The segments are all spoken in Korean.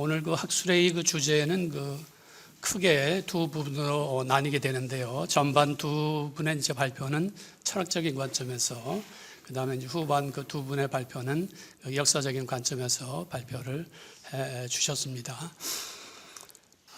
오늘 그 학술회의 그 주제는 그 크게 두 부분으로 나뉘게 되는데요. 전반 두 분의 이제 발표는 철학적인 관점에서 그 다음에 이제 후반 그 두 분의 발표는 그 역사적인 관점에서 발표를 해 주셨습니다.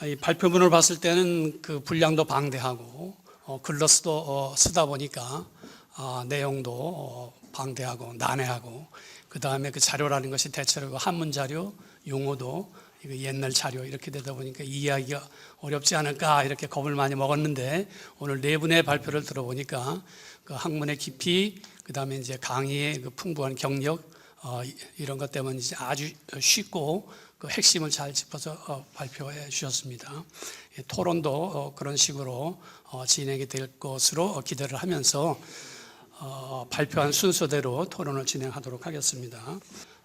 아, 이 발표문을 봤을 때는 그 분량도 방대하고 어, 글러스도 어, 쓰다 보니까 아, 내용도 어, 방대하고 난해하고 그 다음에 그 자료라는 것이 대체로 그 한문 자료, 용어도 이거 옛날 자료 이렇게 되다 보니까 이해하기가 어렵지 않을까 이렇게 겁을 많이 먹었는데 오늘 네 분의 발표를 들어보니까 그 학문의 깊이 그 다음에 이제 강의의 그 풍부한 경력 어, 이- 이런 것 때문에 이제 아주 쉽고 그 핵심을 잘 짚어서 어, 발표해 주셨습니다. 예, 토론도 어, 그런 식으로 어, 진행이 될 것으로 어, 기대를 하면서 어, 발표한 순서대로 토론을 진행하도록 하겠습니다.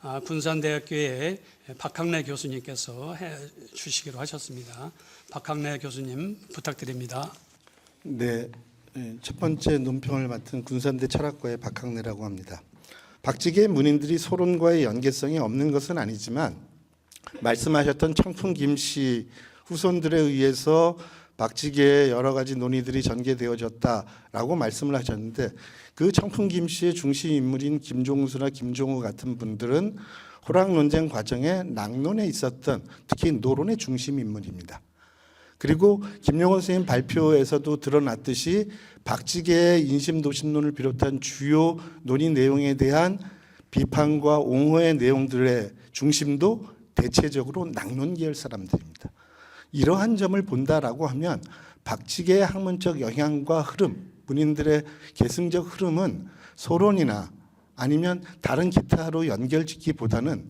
아, 군산대학교의 박학래 교수님께서 해 주시기로 하셨습니다. 박학래 교수님 부탁드립니다. 네, 예, 첫 번째 논평을 맡은 군산대 철학과의 박학래라고 합니다. 박지계 문인들이 소론과의 연계성이 없는 것은 아니지만 말씀하셨던 청풍 김씨 후손들에 의해서 박지계의 여러 가지 논의들이 전개되어졌다라고 말씀을 하셨는데 그 청풍 김씨의 중심 인물인 김종수나 김종우 같은 분들은 호락 논쟁 과정에 낙론에 있었던 특히 노론의 중심 인물입니다. 그리고 김용원 선생님 발표에서도 드러났듯이 박지계의 인심도신론을 비롯한 주요 논의 내용에 대한 비판과 옹호의 내용들의 중심도 대체적으로 낙론 계열 사람들입니다. 이러한 점을 본다라고 하면 박지계의 학문적 영향과 흐름, 문인들의 계승적 흐름은 소론이나 아니면 다른 기타로 연결짓기보다는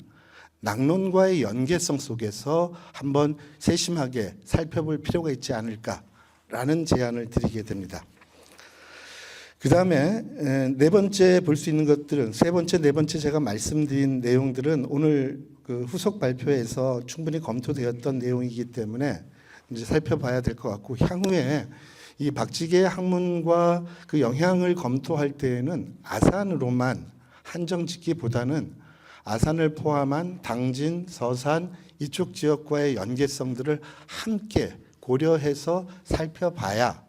낙론과의 연계성 속에서 한번 세심하게 살펴볼 필요가 있지 않을까라는 제안을 드리게 됩니다. 그 다음에 네 번째 볼 수 있는 것들은 세 번째, 네 번째 제가 말씀드린 내용들은 오늘 그 후속 발표에서 충분히 검토되었던 내용이기 때문에 이제 살펴봐야 될 것 같고 향후에 이 박지계 학문과 그 영향을 검토할 때에는 아산으로만 한정 짓기보다는 아산을 포함한 당진, 서산 이쪽 지역과의 연계성들을 함께 고려해서 살펴봐야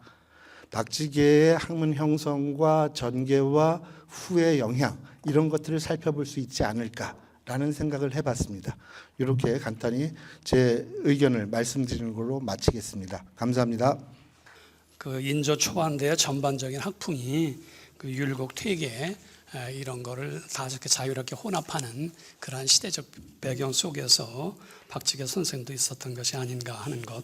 박지계의 학문 형성과 전개와 후의 영향 이런 것들을 살펴볼 수 있지 않을까라는 생각을 해봤습니다. 이렇게 간단히 제 의견을 말씀드리는 걸로 마치겠습니다. 감사합니다. 그 인조 초반대의 전반적인 학풍이 그 율곡 퇴계 에, 이런 거를 다 이렇게 자유롭게 혼합하는 그러한 시대적 배경 속에서 박지계 선생도 있었던 것이 아닌가 하는 것.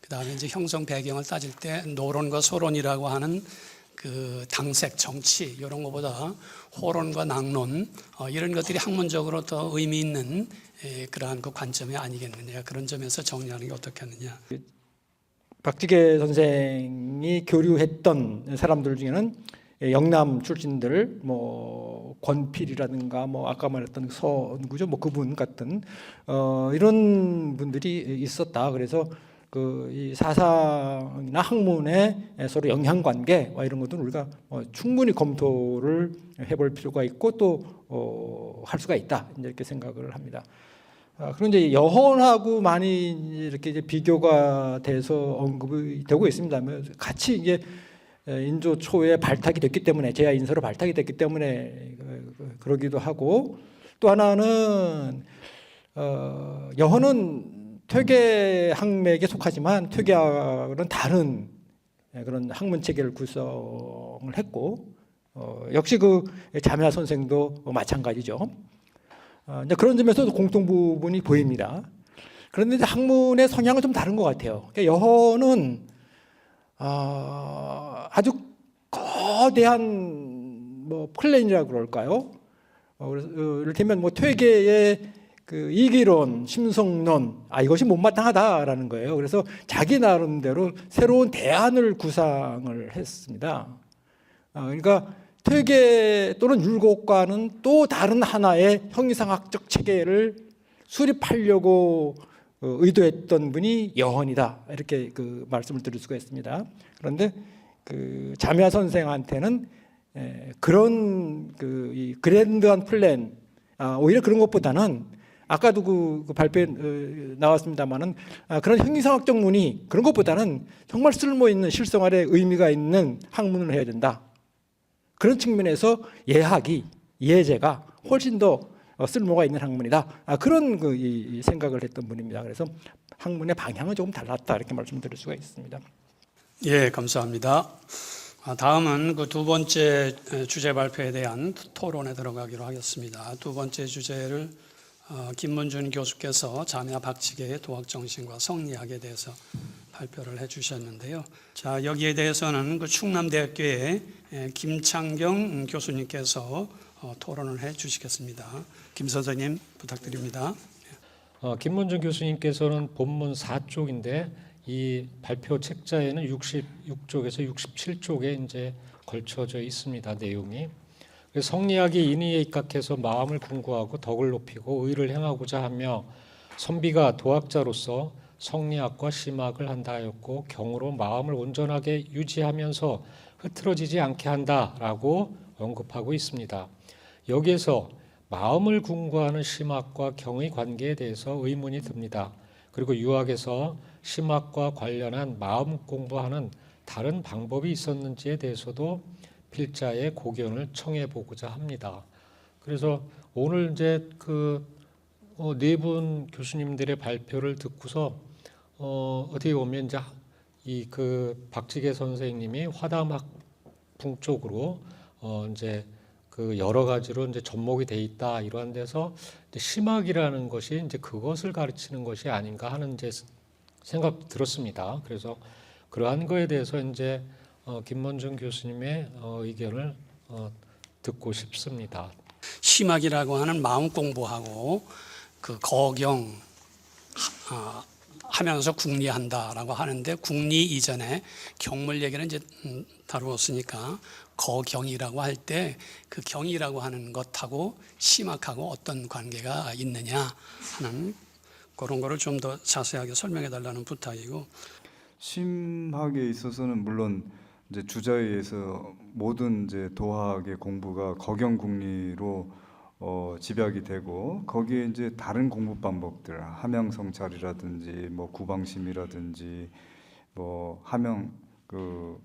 그 다음에 이제 형성 배경을 따질 때 노론과 소론이라고 하는 그 당색 정치 이런 것보다 호론과 낙론 어, 이런 것들이 학문적으로 더 의미 있는 에, 그러한 그 관점이 아니겠느냐 그런 점에서 정리하는 게 어떻겠느냐. 박지계 선생이 교류했던 사람들 중에는 영남 출신들 뭐 권필이라든가 뭐 아까 말했던 서구죠 뭐 그분 같은 어 이런 분들이 있었다 그래서 그 이 사상이나 학문의 서로 영향 관계와 이런 것들은 우리가 어 충분히 검토를 해볼 필요가 있고 또어할 수가 있다 이렇게 생각을 합니다. 아, 그런데 여헌하고 많이 이렇게 이제 비교가 돼서 언급이 되고 있습니다. 뭐 같이 이게 인조 초에 발탁이 됐기 때문에 제야 인서로 발탁이 됐기 때문에 그- 그- 그러기도 하고 또 하나는 어, 여헌은 퇴계 학맥에 속하지만 퇴계학은 다른 그런 학문 체계를 구성을 했고 어, 역시 그 자매하 선생도 마찬가지죠. 어, 이제 그런 점에서도 공통 부분이 보입니다. 그런데 이제 학문의 성향은 좀 다른 것 같아요. 그러니까 여헌은 어, 아주 거대한 뭐 플랜이라고 그럴까요? 어, 그래서 어, 이를테면 뭐 퇴계의 그 이기론, 심성론, 아 이것이 못마땅하다라는 거예요. 그래서 자기 나름대로 새로운 대안을 구상을 했습니다. 아, 그러니까 퇴계 또는 율곡과는 또 다른 하나의 형이상학적 체계를 수립하려고 어, 의도했던 분이 여헌이다 이렇게 그 말씀을 드릴 수가 있습니다. 그런데 그 자매하 선생한테는 에, 그런 그이 그랜드한 플랜 아, 오히려 그런 것보다는 아까도 그, 그 발표에 어, 나왔습니다만은 아, 그런 형이상학적 문이 그런 것보다는 정말 쓸모 있는 실생활에 의미가 있는 학문을 해야 된다. 그런 측면에서 예학이 예제가 훨씬 더 어, 쓸모가 있는 학문이다. 아, 그런 그 이, 이 생각을 했던 분입니다. 그래서 학문의 방향은 조금 달랐다 이렇게 말씀드릴 수가 있습니다. 예, 감사합니다. 아, 다음은 그 두 번째 에, 주제 발표에 대한 토론에 들어가기로 하겠습니다. 두 번째 주제를 어, 김문준 교수께서 자매와 박치계의 도학 정신과 성리학에 대해서 발표를 해주셨는데요. 자 여기에 대해서는 그 충남대학교의 에, 김창경 교수님께서 어, 토론을 해주시겠습니다. 김 선생님 부탁드립니다. 어, 김문준 교수님께서는 본문 4쪽인데 이 발표 책자에는 66쪽에서 67쪽에 이제 걸쳐져 있습니다. 내용이. 성리학이 인의에 입각해서 마음을 궁구하고 덕을 높이고 의를 행하고자 하며 선비가 도학자로서 성리학과 심학을 한다 하였고 경으로 마음을 온전하게 유지하면서 흐트러지지 않게 한다라고 언급하고 있습니다. 여기에서 마음을 궁구하는 심학과 경의 관계에 대해서 의문이 듭니다. 그리고 유학에서 심학과 관련한 마음 공부하는 다른 방법이 있었는지에 대해서도 필자의 고견을 청해 보고자 합니다. 그래서 오늘 이제 그 네분 교수님들의 발표를 듣고서 어 어떻게 보면 이제 이그 박지계 선생님이 화담학 풍 쪽으로 어 이제 그 여러 가지로 이제 접목이 돼 있다 이러한 데서 심학이라는 것이 이제 그것을 가르치는 것이 아닌가 하는 이제 생각 들었습니다. 그래서 그러한 거에 대해서 이제 어, 김문준 교수님의 어, 의견을 어, 듣고 싶습니다. 심학이라고 하는 마음 공부하고 그 거경 하, 하면서 국리한다라고 하는데 국리 이전에 경물 얘기는 이제 음, 다루었으니까 거경이라고 할 때 그 경이라고 하는 것하고 심학하고 어떤 관계가 있느냐 하는 그런 거를 좀 더 자세하게 설명해 달라는 부탁이고. 심학에 있어서는 물론 이제 주자에 의해서 모든 이제 도학의 공부가 거경국리로 어, 집약이 되고 거기에 이제 다른 공부 방법들 함양성찰이라든지 뭐 구방심이라든지 뭐 함양 그,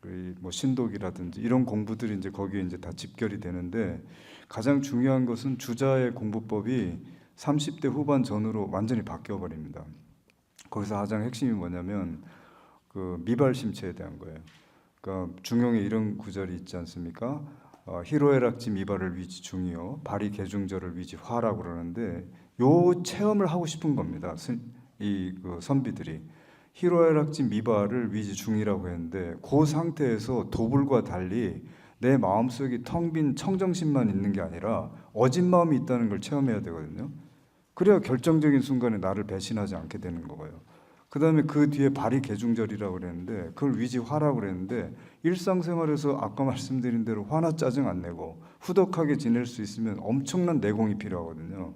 그 뭐 신독이라든지 이런 공부들이 이제 거기에 이제 다 집결이 되는데 가장 중요한 것은 주자의 공부법이 30대 후반 전후로 완전히 바뀌어 버립니다. 거기서 가장 핵심이 뭐냐면 그 미발심체에 대한 거예요. 그러니까 중용에 이런 구절이 있지 않습니까? 어, 희로애락지 미발을 위지 중이요 발이 개중절을 위지 화라고 그러는데 요 체험을 하고 싶은 겁니다. 이 그 선비들이 희로애락지 미발을 위지 중이라고 했는데 그 상태에서 도불과 달리 내 마음속에 텅빈 청정심만 있는 게 아니라 어진 마음이 있다는 걸 체험해야 되거든요. 그래야 결정적인 순간에 나를 배신하지 않게 되는 거고요. 그 다음에 그 뒤에 발이 개중절이라고 그랬는데 그걸 위지화라고 그랬는데 일상생활에서 아까 말씀드린 대로 화나 짜증 안 내고 후덕하게 지낼 수 있으면 엄청난 내공이 필요하거든요.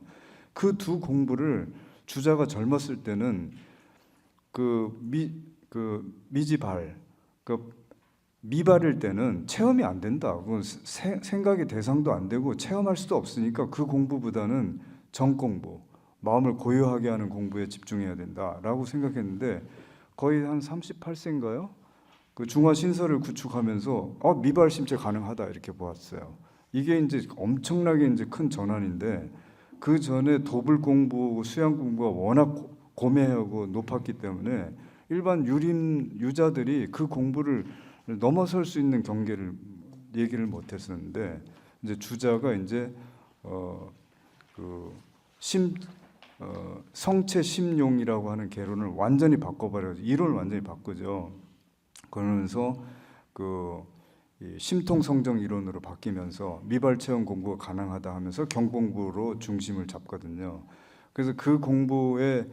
그 두 공부를 주자가 젊었을 때는 그 미 그 미지발 그 미발일 때는 체험이 안 된다. 그건 세, 생각의 대상도 안 되고 체험할 수도 없으니까 그 공부보다는 정 공부, 마음을 고요하게 하는 공부에 집중해야 된다라고 생각했는데 거의 한 38세인가요? 그 중화 신설을 구축하면서 어, 미발 심체 가능하다 이렇게 보았어요. 이게 이제 엄청나게 이제 큰 전환인데 그 전에 도불 공부, 수양 공부가 워낙 고- 고매하고 높았기 때문에 일반 유림 유자들이 그 공부를 넘어설 수 있는 경계를 얘기를 못했었는데 이제 주자가 이제 어그 심 어, 성체 심용이라고 하는 개론을 완전히 바꿔버려서 이론을 완전히 바꾸죠. 그러면서 그이 심통 성정 이론으로 바뀌면서 미발 체험 공부가 가능하다 하면서 경공부로 중심을 잡거든요. 그래서 그 공부에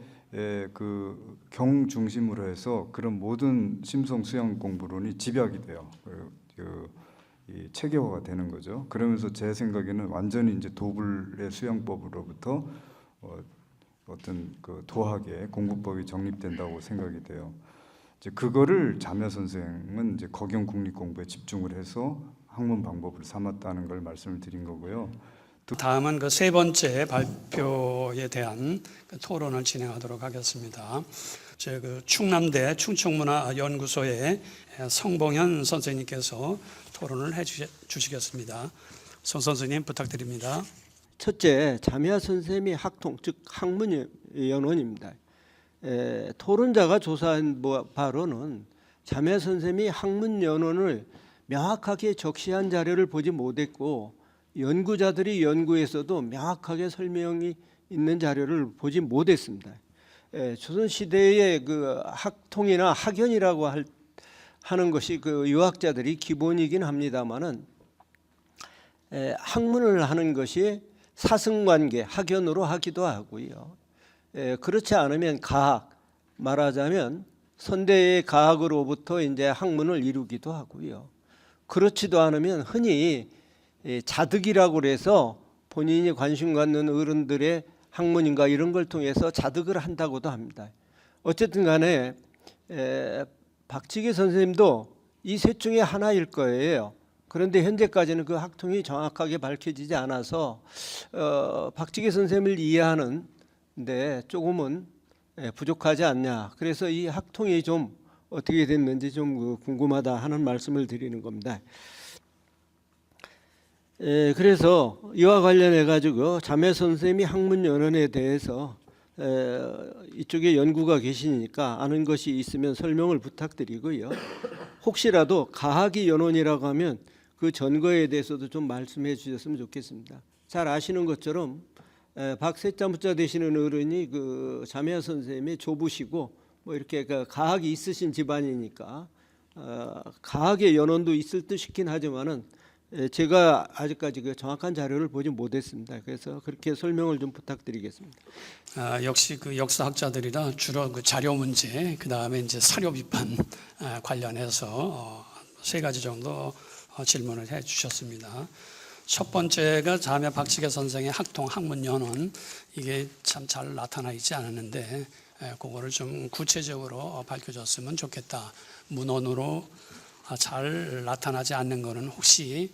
그경 중심으로 해서 그런 모든 심성 수양 공부론이 집약이 돼요. 그, 그, 이 체계화가 되는 거죠. 그러면서 제 생각에는 완전히 이제 도불의 수양법으로부터 어, 어떤 그 도학의 공부법이 정립된다고 생각이 돼요. 이제 그거를 자매 선생은 이제 거경 국립 공부에 집중을 해서 학문 방법을 삼았다는 걸 말씀을 드린 거고요. 다음은 그 세 번째 발표에 대한 그 토론을 진행하도록 하겠습니다. 제그 충남대 충청문화연구소의 성봉현 선생님께서 토론을 해 주시겠습니다. 선 선생님 부탁드립니다. 첫째, 자미아 선생님이 학통 즉 학문 연원입니다. 에, 토론자가 조사한 뭐- 바로는 자미아 선생님이 학문 연원을 명확하게 적시한 자료를 보지 못했고 연구자들이 연구에서도 명확하게 설명이 있는 자료를 보지 못했습니다. 에, 조선 시대의 그 학통이나 학연이라고 할, 하는 것이 그 유학자들이 기본이긴 합니다만은 에, 학문을 하는 것이 사승관계 학연으로 하기도 하고요. 에, 그렇지 않으면 가학 말하자면 선대의 가학으로부터 이제 학문을 이루기도 하고요. 그렇지도 않으면 흔히 에, 자득이라고 그래서 본인이 관심 갖는 어른들의 학문인가 이런 걸 통해서 자득을 한다고도 합니다. 어쨌든 간에 에, 박지계 선생님도 이 셋 중에 하나일 거예요. 그런데 현재까지는 그 학통이 정확하게 밝혀지지 않아서 어, 박지계 선생님을 이해하는 데 조금은 예, 부족하지 않냐. 그래서 이 학통이 좀 어떻게 됐는지 좀그 궁금하다 하는 말씀을 드리는 겁니다. 에, 그래서 이와 관련해 가지고 자매 선생님이 학문 연원에 대해서 에, 이쪽에 연구가 계시니까 아는 것이 있으면 설명을 부탁드리고요. 혹시라도 가학이 연원이라고 하면 그 전거에 대해서도 좀 말씀해 주셨으면 좋겠습니다. 잘 아시는 것처럼 에, 박세자 무자 되시는 어른이 그 자매아 선생님의 조부시고 뭐 이렇게 그 가학이 있으신 집안이니까 어, 가학의 연원도 있을 듯이긴 하지만은 에, 제가 아직까지 그 정확한 자료를 보지 못했습니다. 그래서 그렇게 설명을 좀 부탁드리겠습니다. 아, 역시 그 역사학자들이라 주로 그 자료 문제, 그 다음에 이제 사료 비판 아, 관련해서 어, 세 가지 정도 어, 질문을 해 주셨습니다. 첫 번째가 자매 박지계 선생의 학통 학문 연원 이게 참 잘 나타나 있지 않았는데 에, 그거를 좀 구체적으로 어, 밝혀줬으면 좋겠다. 문헌으로 아, 잘 나타나지 않는 거는 혹시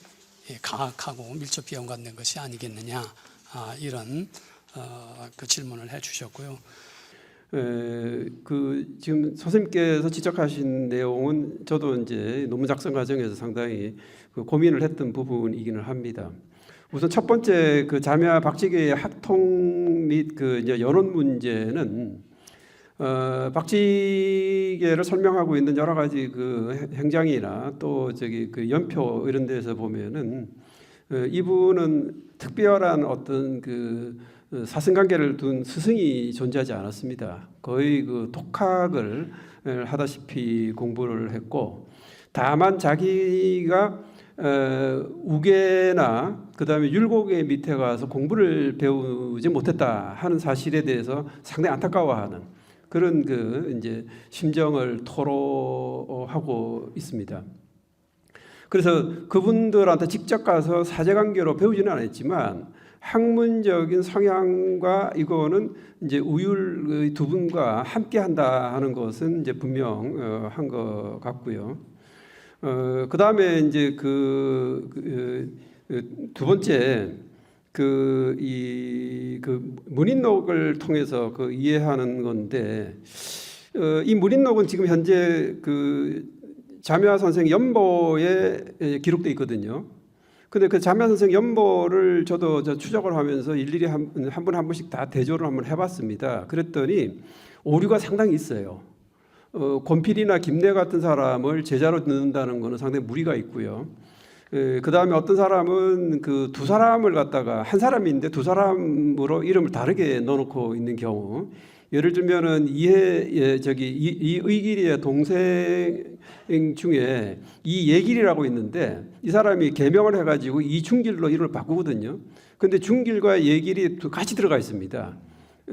예, 가학하고 밀접 비용 관된 것이 아니겠느냐 아, 이런 어, 그 질문을 해주셨고요. 에, 그 지금 선생님께서 지적하신 내용은 저도 이제 논문 작성 과정에서 상당히 그 고민을 했던 부분이기는 합니다. 우선 첫 번째 그 자매와 박지계의 학통 및 그 이제 연원 문제는 어, 박지계를 설명하고 있는 여러 가지 그 행- 행장이나 또 저기 그 연표 이런 데서 보면은 어, 이분은 특별한 어떤 그 어, 사생관계를 둔 스승이 존재하지 않았습니다. 거의 그 독학을 어, 하다시피 공부를 했고 다만 자기가 어, 우계나 그다음에 율곡의 밑에 가서 공부를 배우지 못했다 하는 사실에 대해서 상당히 안타까워하는 그런 그 이제 심정을 토로하고 있습니다. 그래서 그분들한테 직접 가서 사제관계로 배우지는 않았지만 학문적인 성향과 이거는 이제 우율의 두 분과 함께 한다 하는 것은 이제 분명한 것 같고요. 어, 그 다음에 이제 그, 그, 그, 두 번째 그 이 그 문인록을 통해서 그 이해하는 건데 어, 이 문인록은 지금 현재 그 자매화 선생 연보에 기록돼 있거든요. 근데 그 자매화 선생 연보를 저도 저 추적을 하면서 일일이 한분한 분씩 다 대조를 한번 해봤습니다. 그랬더니 오류가 상당히 있어요. 어, 권필이나 김내 같은 사람을 제자로 넣는다는 것은 상당히 무리가 있고요. 그 다음에 어떤 사람은 그 두 사람을 갖다가 한 사람인데 두 사람으로 이름을 다르게 넣어놓고 있는 경우 예를 들면은 이해 예, 저기 이, 이 의길이의 동생 중에 이 예길이라고 있는데 이 사람이 개명을 해가지고 이중길로 이름을 바꾸거든요. 근데 중길과 예길이 두- 같이 들어가 있습니다.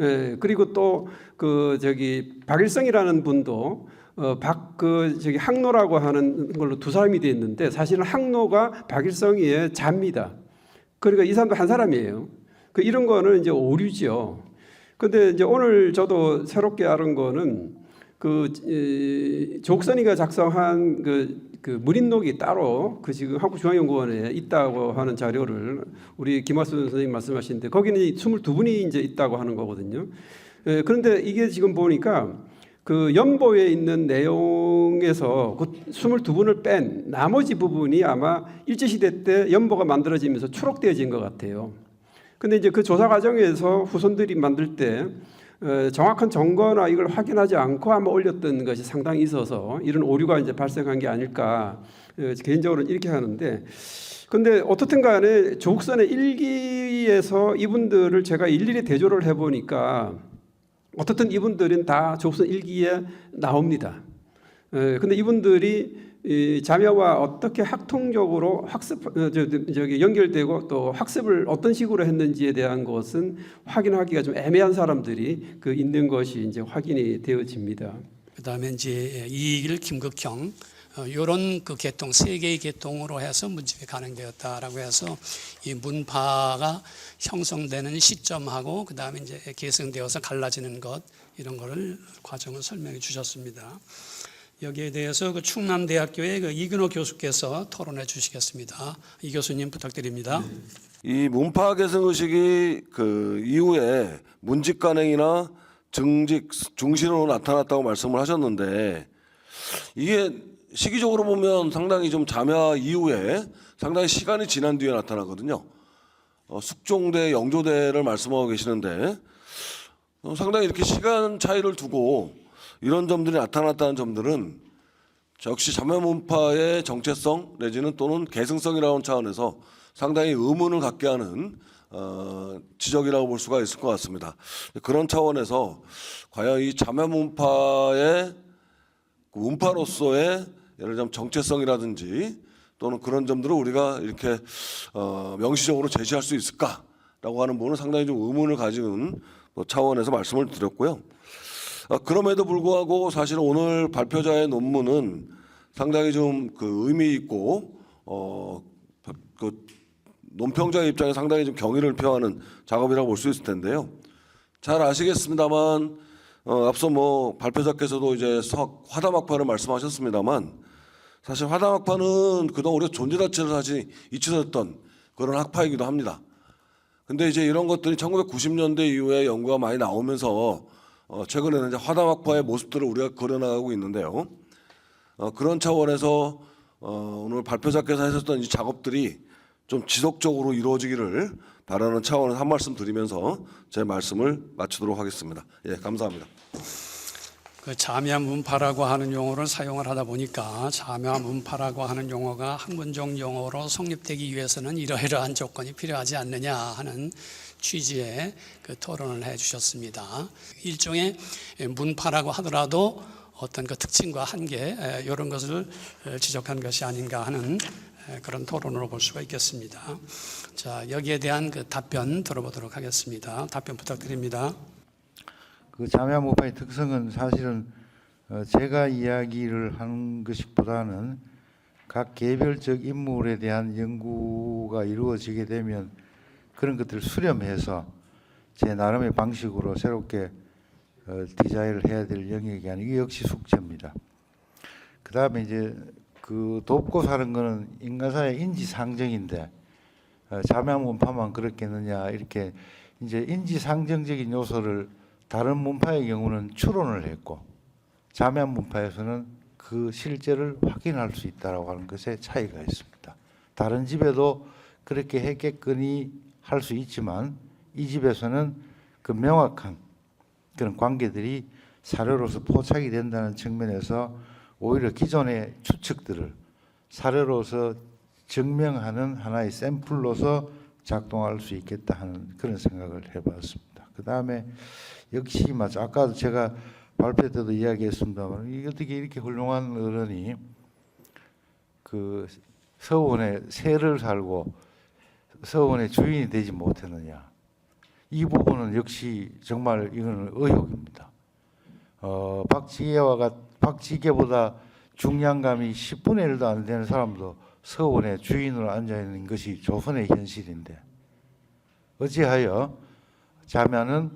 예, 그리고 또 그 저기 박일성이라는 분도 어, 박 그 저기 항로라고 하는 걸로 두 사람이 돼 있는데 사실은 항로가 박일성이의 자입니다. 그러니까 이 사람도 한 사람이에요. 그 이런 거는 이제 오류죠. 근데 이제 오늘 저도 새롭게 알은 거는 그 에, 조국선이가 작성한 그, 그 무린록이 따로 그 지금 한국중앙연구원에 있다고 하는 자료를 우리 김화수 선생님 말씀하시는데 거기는 22분이 이제 있다고 하는 거거든요. 에, 그런데 이게 지금 보니까 그 연보에 있는 내용에서 그 22분을 뺀 나머지 부분이 아마 일제시대 때 연보가 만들어지면서 추록되어진 것 같아요. 근데 이제 그 조사 과정에서 후손들이 만들 때 어, 정확한 정거나 이걸 확인하지 않고 아마 올렸던 것이 상당히 있어서 이런 오류가 이제 발생한 게 아닐까 어, 개인적으로는 이렇게 하는데 근데 어떻든 간에 조국선의 일기에서 이분들을 제가 일일이 대조를 해보니까 어떻든 이분들은 다 조국선 일기에 나옵니다. 에, 근데 이분들이 이 자녀와 어떻게 학통적으로 학습 어, 저기 연결되고 또 학습을 어떤 식으로 했는지에 대한 것은 확인하기가 좀 애매한 사람들이 그 있는 것이 이제 확인이 되어집니다. 그다음에 이제 이익일 김극형 이런 그 계통 세 개의 계통으로 해서 문집이 가능되었다라고 해서 이 문파가 형성되는 시점하고 그 다음에 이제 계승되어서 갈라지는 것 이런 거를 과정을 설명해 주셨습니다. 여기에 대해서 그 충남대학교의 그 이근호 교수께서 토론해 주시겠습니다. 이 교수님 부탁드립니다. 이 문파 계승 의식이 그 이후에 문직 간행이나 증직 중신으로 나타났다고 말씀을 하셨는데 이게 시기적으로 보면 상당히 좀 잠야 이후에 상당히 시간이 지난 뒤에 나타나거든요. 어, 숙종대, 영조대를 말씀하고 계시는데 어, 상당히 이렇게 시간 차이를 두고 이런 점들이 나타났다는 점들은 역시 자매문파의 정체성 내지는 또는 계승성이라는 차원에서 상당히 의문을 갖게 하는 어, 지적이라고 볼 수가 있을 것 같습니다. 그런 차원에서 과연 이 자매문파의 그 문파로서의 예를 들면 정체성이라든지 또는 그런 점들을 우리가 이렇게 어, 명시적으로 제시할 수 있을까라고 하는 부분은 상당히 좀 의문을 가지는 뭐 차원에서 말씀을 드렸고요. 아, 그럼에도 불구하고 사실 오늘 발표자의 논문은 상당히 좀 그 의미 있고 어 그 논평자의 입장에 상당히 좀 경의를 표하는 작업이라고 볼 수 있을 텐데요. 잘 아시겠습니다만 어, 앞서 뭐 발표자께서도 이제 석 화다막파를 말씀하셨습니다만 사실 화다막파는 그동안 우리가 존재 자체를 사실 잊혀졌던 그런 학파이기도 합니다. 근데 이제 이런 것들이 1990년대 이후에 연구가 많이 나오면서 어, 최근에는 이제 화다막파의 모습들을 우리가 그려나가고 있는데요. 어, 그런 차원에서 어, 오늘 발표자께서 하셨던 이 작업들이 좀 지속적으로 이루어지기를 바라는 차원에서 한 말씀 드리면서 제 말씀을 마치도록 하겠습니다. 예, 감사합니다. 그 자묘 문파라고 하는 용어를 사용을 하다 보니까 자묘 문파라고 하는 용어가 학문적 용어로 성립되기 위해서는 이러이러한 조건이 필요하지 않느냐 하는 취지의 그 토론을 해 주셨습니다. 일종의 문파라고 하더라도 어떤 그 특징과 한계 이런 것을 지적한 것이 아닌가 하는 그런 토론으로 볼 수가 있겠습니다. 자 여기에 대한 그 답변 들어보도록 하겠습니다. 답변 부탁드립니다. 그 자매모파의 특성은 사실은 어, 제가 이야기를 하는 것보다는 각 개별적 인물에 대한 연구가 이루어지게 되면 그런 것들을 수렴해서 제 나름의 방식으로 새롭게 어, 디자인을 해야 될 영역이 아니고 역시 숙제입니다. 그 다음에 이제 그 돕고 사는 거는 인간사의 인지상정인데 어, 자매한 문파만 그렇겠느냐 이렇게 이제 인지상정적인 요소를 다른 문파의 경우는 추론을 했고 자매한 문파에서는 그 실제를 확인할 수 있다라고 하는 것에 차이가 있습니다. 다른 집에도 그렇게 했겠거니 할 수 있지만 이 집에서는 그 명확한 그런 관계들이 사료로서 포착이 된다는 측면에서 오히려 기존의 추측들을 사료로서 증명하는 하나의 샘플로서 작동할 수 있겠다 하는 그런 생각을 해봤습니다. 그 다음에 역시 맞아 아까도 제가 발표 때도 이야기했습니다만 어떻게 이렇게 훌륭한 어른이 그 서원에 새를 살고 서원의 주인이 되지 못했느냐 이 부분은 역시 정말 이거는 의혹입니다. 어, 박지계와 같 박지계보다 중량감이 10분의 1도 안 되는 사람도 서원의 주인으로 앉아 있는 것이 조선의 현실인데 어찌하여 자면은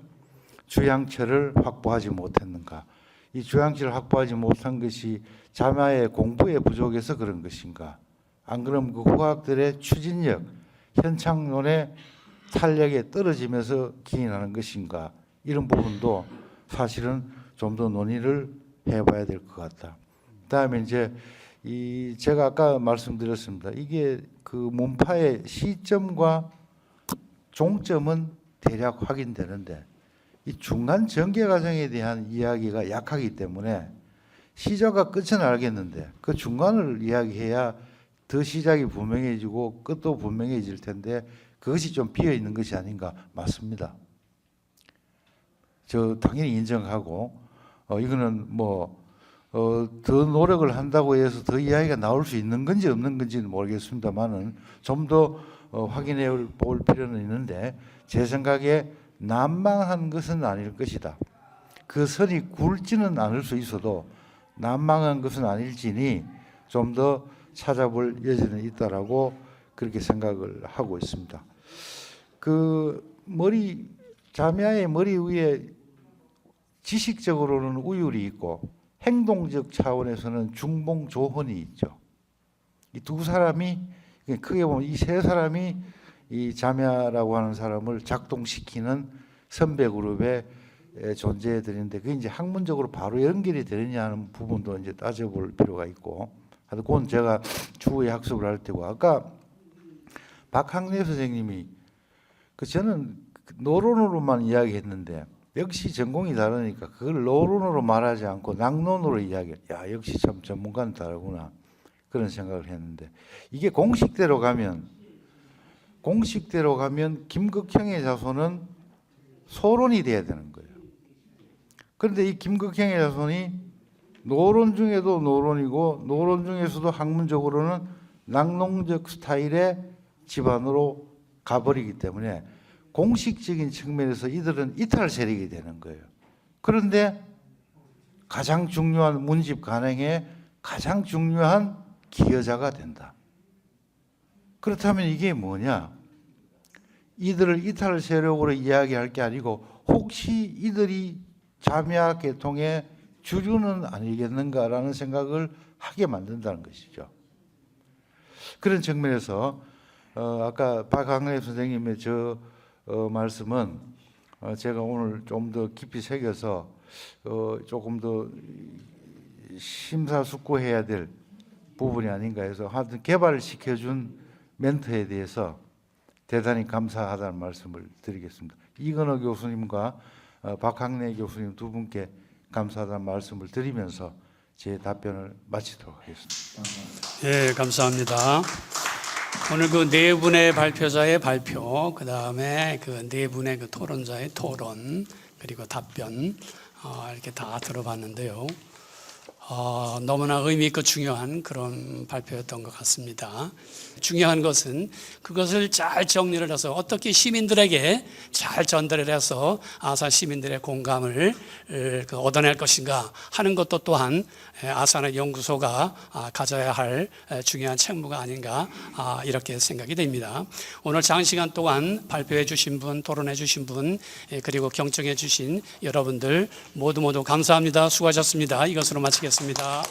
주양처를 확보하지 못했는가 이 주양치를 확보하지 못한 것이 자마의 공부에 부족해서 그런 것인가? 안 그러면 그 후학들의 추진력, 현창론의 탄력에 떨어지면서 기인하는 것인가? 이런 부분도 사실은 좀 더 논의를 해봐야 될 것 같다. 그다음에 이제 이 제가 아까 말씀드렸습니다. 이게 그 문파의 시점과 종점은 대략 확인되는데 이 중간 전개 과정에 대한 이야기가 약하기 때문에 시작과 끝은 알겠는데 그 중간을 이야기해야 더 시작이 분명해지고 끝도 분명해질 텐데 그것이 좀 비어 있는 것이 아닌가 맞습니다. 저 당연히 인정하고 어 이거는 뭐 어, 더 노력을 한다고 해서 더 이야기가 나올 수 있는 건지 없는 건지는 모르겠습니다만은 좀더 어, 확인해 볼 필요는 있는데 제 생각에 난망한 것은 아닐 것이다. 그 선이 굵지는 않을 수 있어도 난망한 것은 아닐지니 좀 더 찾아볼 여지는 있다라고 그렇게 생각을 하고 있습니다. 그 머리 자미아의 머리 위에 지식적으로는 우율이 있고 행동적 차원에서는 중봉 조헌이 있죠. 이 두 사람이 크게 보면 이 세 사람이 이 자매라고 하는 사람을 작동시키는 선배 그룹의 존재들인데 그게 이제 학문적으로 바로 연결이 되느냐 하는 부분도 이제 따져볼 필요가 있고 하여튼 그건 제가 추후에 학습을 할 테고 아까 박학래 선생님이 그 저는 노론으로만 이야기했는데 역시 전공이 다르니까 그걸 노론으로 말하지 않고 낙론으로 이야기. 야 역시 참 전문가는 다르구나 그런 생각을 했는데 이게 공식대로 가면 공식대로 가면 김극형의 자손은 소론이 돼야 되는 거예요. 그런데 이 김극형의 자손이 노론 중에도 노론이고 노론 중에서도 학문적으로는 낙농적 스타일의 집안으로 가버리기 때문에 공식적인 측면에서 이들은 이탈 세력이 되는 거예요. 그런데 가장 중요한 문집 간행에 가장 중요한 기여자가 된다. 그렇다면 이게 뭐냐? 이들을 이탈 세력으로 이야기할 게 아니고 혹시 이들이 자미아 계통의 주류는 아니겠는가라는 생각을 하게 만든다는 것이죠. 그런 측면에서 어, 아까 박항래 선생님의 저 어, 말씀은 어, 제가 오늘 좀 더 깊이 새겨서 어, 조금 더 심사숙고해야 될 부분이 아닌가 해서 하여튼 개발시켜준 멘토에 대해서 대단히 감사하다는 말씀을 드리겠습니다. 이건호 교수님과 어, 박학래 교수님 두 분께 감사하다는 말씀을 드리면서 제 답변을 마치도록 하겠습니다. 예, 감사합니다. 오늘 그 네 분의 발표자의 발표, 그 다음에 그 네 분의 그 토론자의 토론, 그리고 답변, 어, 이렇게 다 들어봤는데요. 어, 너무나 의미 있고 중요한 그런 발표였던 것 같습니다. 중요한 것은 그것을 잘 정리를 해서 어떻게 시민들에게 잘 전달을 해서 아산 시민들의 공감을 에, 그 얻어낼 것인가 하는 것도 또한 에, 아산의 연구소가 아, 가져야 할 에, 중요한 책무가 아닌가 아, 이렇게 생각이 됩니다. 오늘 장시간 동안 발표해 주신 분, 토론해 주신 분, 에, 그리고 경청해 주신 여러분들 모두 모두 감사합니다. 수고하셨습니다. 이것으로 마치겠 습니다.